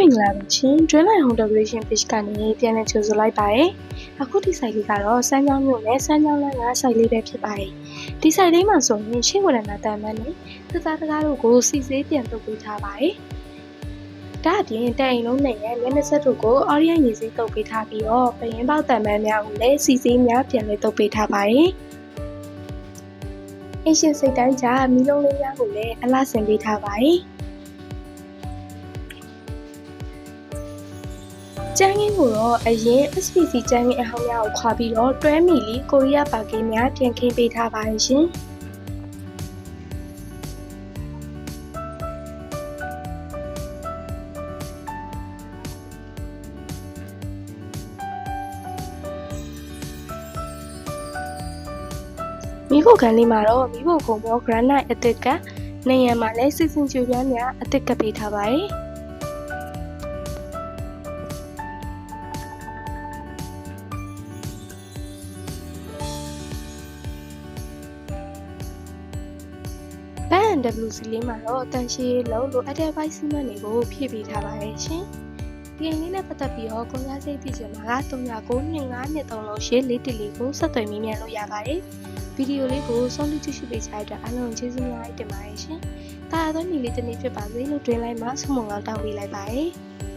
မင်္ဂလာပါရှင် Dreamline Home Decoration Page ကနေပြန်လည်ကြိုဆိုလိုက်ပါတယ်အခုဒီ site လေးကတော့စမ်းချောင်းမြို့နယ်စမ်းချောင်းလမ်းက site လေးပဲဖြစ်ပါတယ်ဒီ site လေးမှာဆိုရင်ရှင်းဝရဏတန်မန်းနဲ့သသားတကားတို့ကိုစီစေးပြန်လုပ်ပေးထားပါတယ်ဒါအပြင်တိုင်အိမ်လုံးနဲ့ရဲ့မျက်နှာဆက်တို့ကိုအော်ရီယန်ရေစေးတုပ်ပေးထားပြီးတော့ပရင်ပေါက်တန်မန်းများကိုလည်းစီစေးများပြန်လည်တုပ်ပေးထားပါတယ်အရှင်စိတ်တိုင်းကြမီးလုံးလေးများကိုလည်းအလားဆင်ပေးထားပါတယ် ကျန်းကင်းကိုတော့အရင် SPC ကျန်းကင်းအဟောင်းများကိုခွာပြီးတော့တွဲမီလီကိုရီးယားပါကင်းများပြန်ခင်းပေးထားပါတယ်ရှင်။မိဖို့ကန်လေးမှာတော့မိဖို့ခုံပေါ် granite အသစ်ကနေရံမှာလည်းစစ်စင်ကျူပြားများအသစ်ကပ်ပေးထားပါတယ်။ ဘန် WC လေးမှာတော့တန်ရှည်လုံးလိုအပ်တဲ့ဘိုက်စီမံတွေကိုဖြည့်ပေးထားပါတယ်ရှင်။ဒီအိမ်လေးနဲ့ပတ်သက်ပြီးတော့ကုန်စားစိတ်သိချင်မှာက3995နှစ်3လုံးရှေ့လေးတလီကိုဆက်သွယ်မိမြန်လို့ရပါတယ်။ဗီဒီယိုလေးကိုဆုံးဖြတ်ကြည့်ရှုပေးကြတဲ့အတွက်အားလုံးကျေးဇူးများတင်ပါတယ်ရှင်။တာယာသောညီလေးတစ်နေ့ဖြစ်ပါစေလို့တွင်လိုက်မှာဆုမွန်ကောင်းတောင်းပေးလိုက်ပါတယ်။